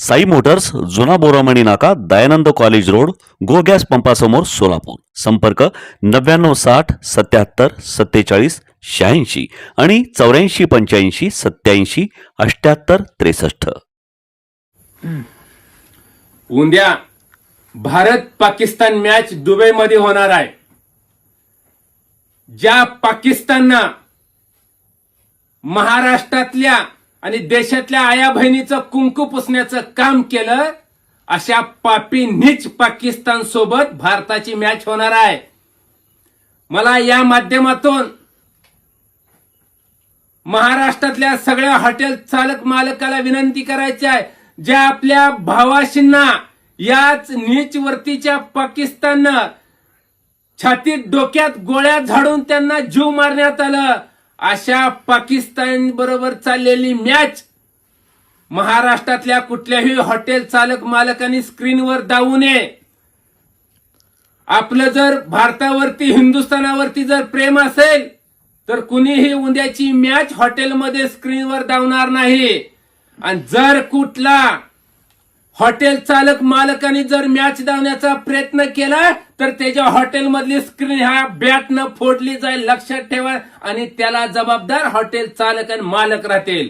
Sai Motors जुना बोरामणी नाका Dayanand college road go gas पंपासमोर Solapur. संपर्क नव्याण्णव साठ सत्याहत्तर सत्तेचाळीस शहाऐंशी आणि चौऱ्याऐंशी पंच्याऐंशी सत्याऐंशी अठ्याहत्तर त्रेसष्ट. उद्या भारत पाकिस्तान मॅच दुबईमध्ये होणार आहे. ज्या पाकिस्ताननं महाराष्ट्रातल्या आणि देशातल्या आया बहिणीचं कुंकू पुसण्याचं काम केलं अशा पापी नीच पाकिस्तान सोबत भारताची मॅच होणार आहे. मला या माध्यमातून महाराष्ट्रातल्या सगळ्या हॉटेल चालक मालकाला विनंती करायची आहे ज्या आपल्या भावाशींना याच नीच वरतीच्या पाकिस्ताननं छातीत डोक्यात गोळ्या झाडून त्यांना जीव मारण्यात आलं. अशा पाकिस्तान बरोबर चाललेली मॅच महाराष्ट्रातल्या कुठल्याही हॉटेल चालक मालकांनी स्क्रीनवर दावू नये. आपलं जर भारतावरती हिंदुस्थानावरती जर प्रेम असेल तर कुणीही उद्याची मॅच हॉटेलमध्ये स्क्रीनवर दावणार नाही. आणि जर कुठला हॉटेल चालक मालकाने जर मॅच धावण्याचा प्रयत्न केला तर त्याच्या हॉटेलमधली स्क्रीन ह्या बॅटनं फोडली जाईल लक्षात ठेवा आणि त्याला जबाबदार हॉटेल चालक आणि मालक राहतील.